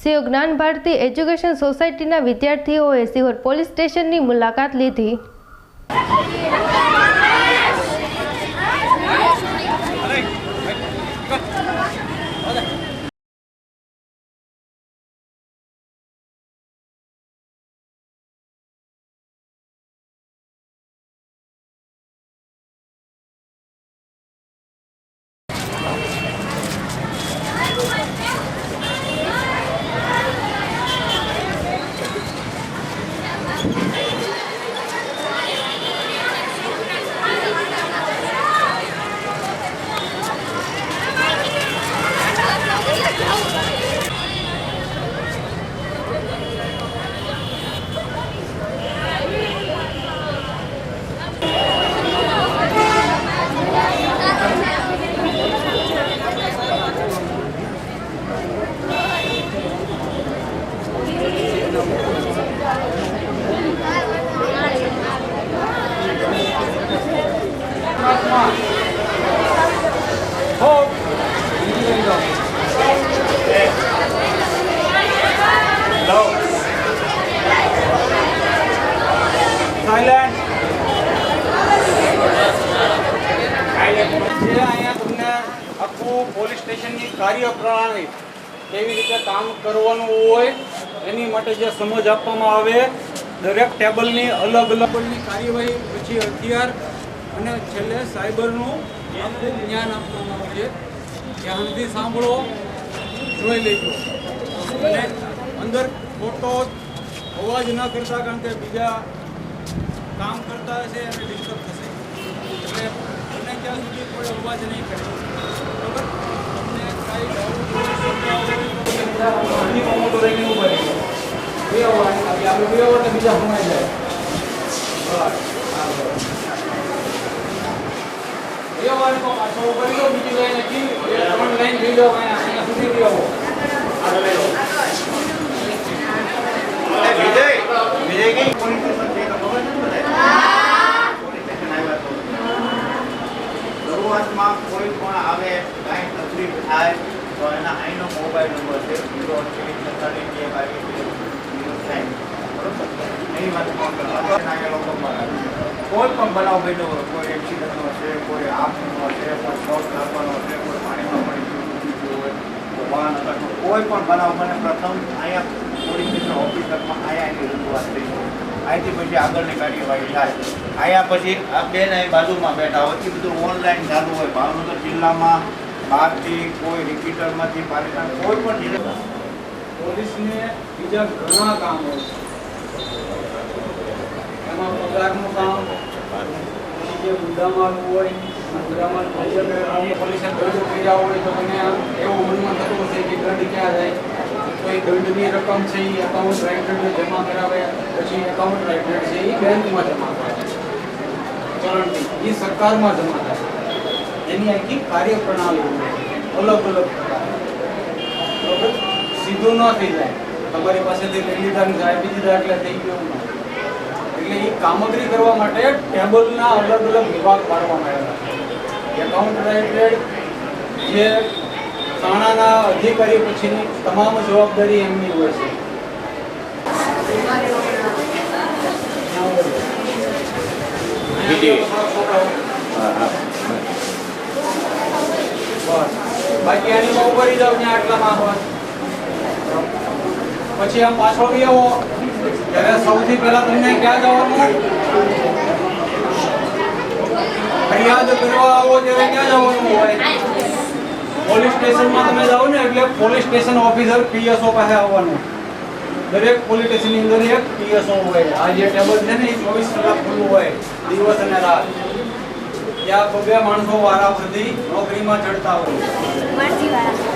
CO જ્ઞાન Bharati education સોસાયટીના વિદ્યાર્થીઓએ સિહોર પોલીસ સ્ટેશનની મુલાકાત લીધી. પોલીસ સ્ટેશનની કાર્યપ્રણાલી કેવી રીતે કામ કરવાનું હોય એની માટે જે સમજ આપવામાં આવે દરેક ટેબલની અલગ અલગની કાર્યવાહી પછી હથિયાર અને છેલ્લે સાયબરનું જ્ઞાન આપવામાં આવે છે સુધી સાંભળો. જોઈ લેજો. અને અંદર ખોટો અવાજ ન કરતા કારણ કે બીજા કામ કરતા હશે અને ડિસ્ટર્બ થશે. એટલે તમને ત્યાં સુધી કોઈ અવાજ નહીં કરે. બરાબર? તમને કાંઈ. બે અવાજ. બે અવાજ બીજા સમાઈ જાય. બસ હા, બસ. બે અવાજનો પાછો કરી દો શરૂઆતમાં કોઈ પણ આવે કાંઈ તકલીફ થાય તો એના અહીંનો મોબાઈલ નંબર છે ઝીરો અઠ્યાવીસ છેતાલીસ બે બાવીસ ઝીરો સાઠ બરોબર વાત ફોન કરો લોકો કોઈ પણ બનાવ બન્યો કોઈ એક્સિડન્ટનો છે કોઈ આપનો છે કોઈ શોર્ટ લાગવાનો છે કોઈ પાણીમાં પડી ગયું હોય તો વાહન અકસ્માત કોઈ પણ બનાવ મને પ્રથમ અહીંયા પોલીસ મિત્ર ઓફિસરમાં અહીંયા એની રજૂઆત થઈ. અહીંથી પછી આગળની કાર્યવાહી થાય અહીંયા પછી આ બેન અહીં બાજુમાં બેઠા હોય. એ બધું ઓનલાઈન ચાલુ હોય. ભાવનગર જિલ્લામાં બહારથી કોઈ રિપીટરમાંથી પાલિકા કોઈ પણ જિલ્લા પોલીસને બીજા ઘણા કામ હોય એમાં પગારનું કામ, જે મુદ્દામાં હોય તો એ દંડની રકમ છે એ એકાઉન્ટ રાઇટરને જમા કરાવે પછી એકાઉન્ટ રાઇટર એ બેંકમાં જમા કરાવે એ સરકારમાં જમા થાય એની આખી કાર્યપ્રણાલી અલગ અલગ પ્રકારની સીધું ન થઈ જાય તમારી પાસેથી લઈ લીધા આપી દીધા એટલે થઈ ગયું એટલે એ કામગીરી કરવા માટે ટેબલના અલગ અલગ વિભાગ પાડવામાં આવ્યા એકાઉન્ટ રિલેટેડ જે થાણાના અધિકારી પછીની તમામ જવાબદારી એમની હોય છે. બાકી આની માં ઉભરી જાવ ત્યાં આટલામાં હોય પછી આમ પાછો બી આવો. ત્યારે સૌથી પહેલા તમને ક્યાં જવાનું ફરિયાદ કરવા આવો ત્યારે ક્યાં જવાનું હોય? પોલીસ સ્ટેશનમાં તમે જાઓ ને એટલે પોલીસ સ્ટેશન ઓફિસર પીએસઓ પાસે આવવાનું. દરેક પોલીસ સ્ટેશનની અંદર એક પીએસઓ હોય. આ જે ટેબલ છે ને એ ચોવીસ કલાક ખુલ્લું હોય, દિવસ અને રાત. ત્યાં બબે માણસો વારા ફરતી નોકરીમાં ચડતા હોય.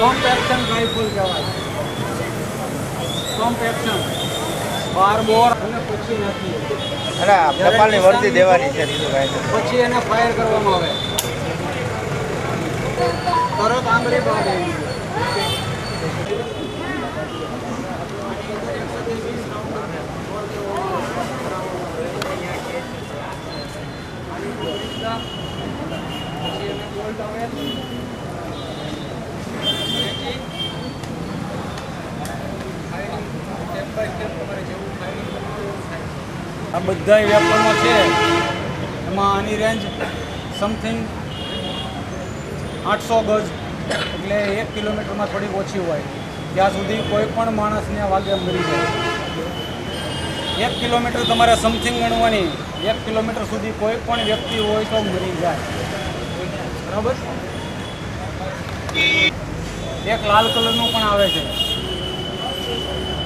પંપ એક્શન રાઇફલ કહેવાય. પંપ એક્શન બાર બોર અને પછી નથી. અરે ટપાલની વર્દી દેવાની છે પછી એને ફાયર કરવામાં આવે. તરત આંગળી બાંધે આ બધા વેપનો છે. એમાં આની રેન્જ સમથિંગ આઠસો ગજ. એટલે એક કિલોમીટરમાં થોડીક ઓછી હોય. ત્યાં સુધી કોઈ પણ માણસને વાગે મરી જાય. એક કિલોમીટર તમારે સમથિંગ ગણવાની. એક કિલોમીટર સુધી કોઈ પણ વ્યક્તિ હોય તો મરી જાય. બરાબર? એક લાલ કલરનું પણ આવે છે.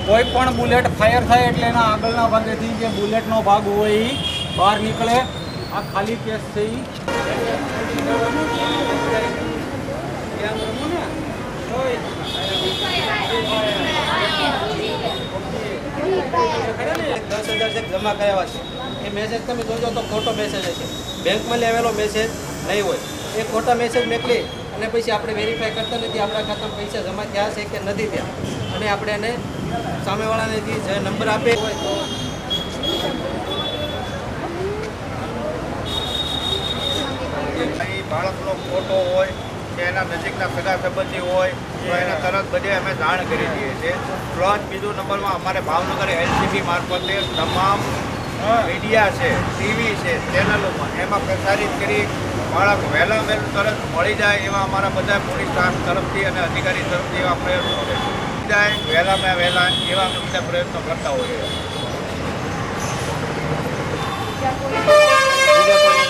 કોઈ પણ બુલેટ ફાયર થાય એટલે એના આગળના ભાગેથી જે બુલેટનો ભાગ હોય એ બહાર નીકળે. આ ખાલી કેસ છે. દસ હજાર ચેક જમા કરાવ્યા છે એ મેસેજ તમે જોજો તો ખોટો મેસેજ હશે. બેંકમાં લેવેલો મેસેજ નહીં હોય. એ ખોટા મેસેજ મોકલી અને પછી આપણે વેરીફાઈ કરતા નથી, આપણા ખાતામાં પૈસા જમા થયા છે કે નથી થયા. અને આપણે એને સામેવાળાને જે નંબર આપે હોય તો બાળકનો ફોટો હોય કે એના નજીકના સગા સંબંધી હોય તો એને તરત બધે અમે જાણ કરી દઈએ છીએ. પ્લસ બીજો નંબરમાં અમારે ભાવનગર એલસીબી મારફતે તમામ મીડિયા છે ટીવી છે ચેનલોમાં એમાં પ્રસારિત કરી બાળક વહેલા વહેલું તરત મળી જાય એવા અમારા બધા પોલીસ સ્ટાફ તરફથી અને અધિકારી તરફથી એવા પ્રયત્નો છે. જાય વહેલામાં વહેલા એવા અમે બધા પ્રયત્નો કરતા હોઈએ